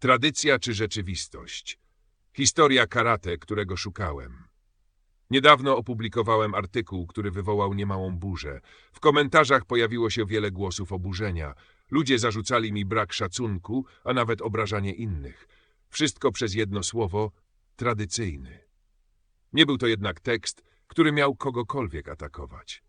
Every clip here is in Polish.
Tradycja czy rzeczywistość? Historia karate, którego szukałem. Niedawno opublikowałem artykuł, który wywołał niemałą burzę. W komentarzach pojawiło się wiele głosów oburzenia. Ludzie zarzucali mi brak szacunku, a nawet obrażanie innych. Wszystko przez jedno słowo tradycyjny. Nie był to jednak tekst, który miał kogokolwiek atakować.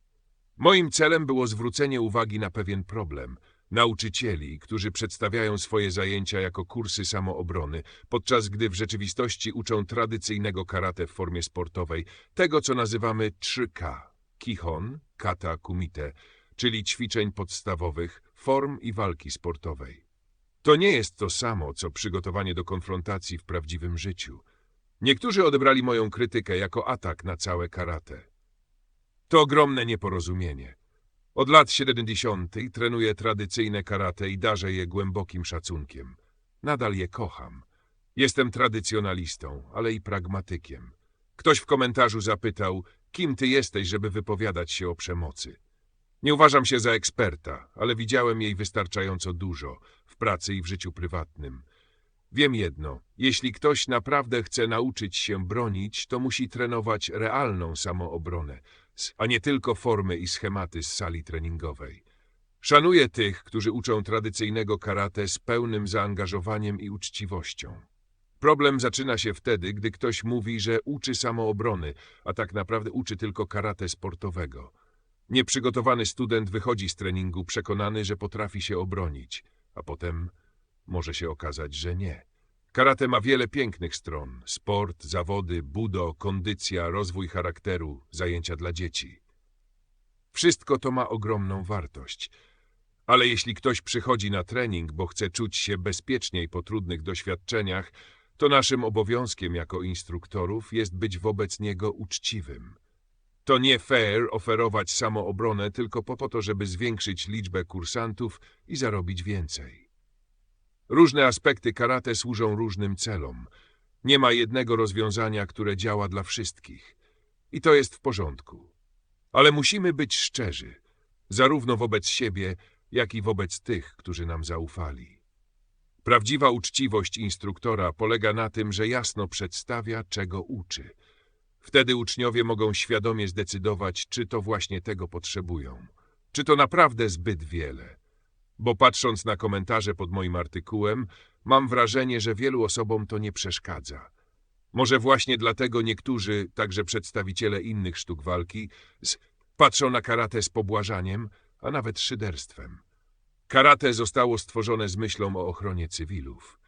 Moim celem było zwrócenie uwagi na pewien problem. Nauczycieli, którzy przedstawiają swoje zajęcia jako kursy samoobrony, podczas gdy w rzeczywistości uczą tradycyjnego karate w formie sportowej, tego co nazywamy 3K, Kihon, Kata, Kumite, czyli ćwiczeń podstawowych, form i walki sportowej. To nie jest to samo, co przygotowanie do konfrontacji w prawdziwym życiu. Niektórzy odebrali moją krytykę jako atak na całe karate. To ogromne nieporozumienie. Od lat 70. trenuję tradycyjne karate i darzę je głębokim szacunkiem. Nadal je kocham. Jestem tradycjonalistą, ale i pragmatykiem. Ktoś w komentarzu zapytał, kim ty jesteś, żeby wypowiadać się o przemocy. Nie uważam się za eksperta, ale widziałem jej wystarczająco dużo w pracy i w życiu prywatnym. Wiem jedno, jeśli ktoś naprawdę chce nauczyć się bronić, to musi trenować realną samoobronę, a nie tylko formy i schematy z sali treningowej. Szanuję tych, którzy uczą tradycyjnego karate z pełnym zaangażowaniem i uczciwością. Problem zaczyna się wtedy, gdy ktoś mówi, że uczy samoobrony, a tak naprawdę uczy tylko karate sportowego. Nieprzygotowany student wychodzi z treningu przekonany, że potrafi się obronić, a potem może się okazać, że nie. Karate ma wiele pięknych stron. Sport, zawody, budo, kondycja, rozwój charakteru, zajęcia dla dzieci. Wszystko to ma ogromną wartość. Ale jeśli ktoś przychodzi na trening, bo chce czuć się bezpieczniej po trudnych doświadczeniach, to naszym obowiązkiem jako instruktorów jest być wobec niego uczciwym. To nie fair oferować samoobronę tylko po to, żeby zwiększyć liczbę kursantów i zarobić więcej. Różne aspekty karate służą różnym celom. Nie ma jednego rozwiązania, które działa dla wszystkich. I to jest w porządku. Ale musimy być szczerzy, zarówno wobec siebie, jak i wobec tych, którzy nam zaufali. Prawdziwa uczciwość instruktora polega na tym, że jasno przedstawia, czego uczy. Wtedy uczniowie mogą świadomie zdecydować, czy to właśnie tego potrzebują. Czy to naprawdę zbyt wiele. Bo patrząc na komentarze pod moim artykułem, mam wrażenie, że wielu osobom to nie przeszkadza. Może właśnie dlatego niektórzy, także przedstawiciele innych sztuk walki, patrzą na karate z pobłażaniem, a nawet szyderstwem. Karate zostało stworzone z myślą o ochronie cywilów.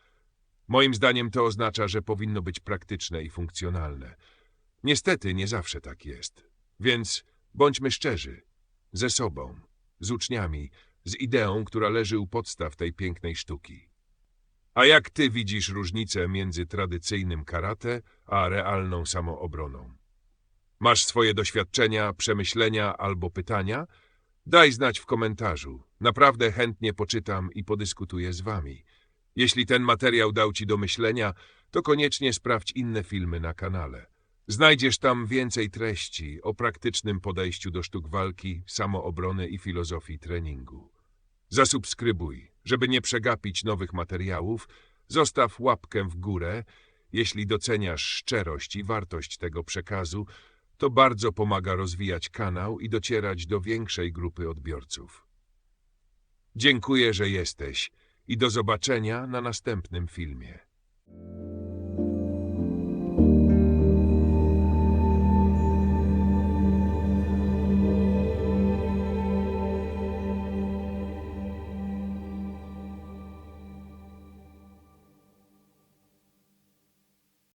Moim zdaniem to oznacza, że powinno być praktyczne i funkcjonalne. Niestety nie zawsze tak jest. Więc bądźmy szczerzy. Ze sobą, z uczniami, z ideą, która leży u podstaw tej pięknej sztuki. A jak ty widzisz różnicę między tradycyjnym karate a realną samoobroną? Masz swoje doświadczenia, przemyślenia albo pytania? Daj znać w komentarzu. Naprawdę chętnie poczytam i podyskutuję z wami. Jeśli ten materiał dał ci do myślenia, to koniecznie sprawdź inne filmy na kanale. Znajdziesz tam więcej treści o praktycznym podejściu do sztuk walki, samoobrony i filozofii treningu. Zasubskrybuj, żeby nie przegapić nowych materiałów. Zostaw łapkę w górę. Jeśli doceniasz szczerość i wartość tego przekazu, to bardzo pomaga rozwijać kanał i docierać do większej grupy odbiorców. Dziękuję, że jesteś i do zobaczenia na następnym filmie.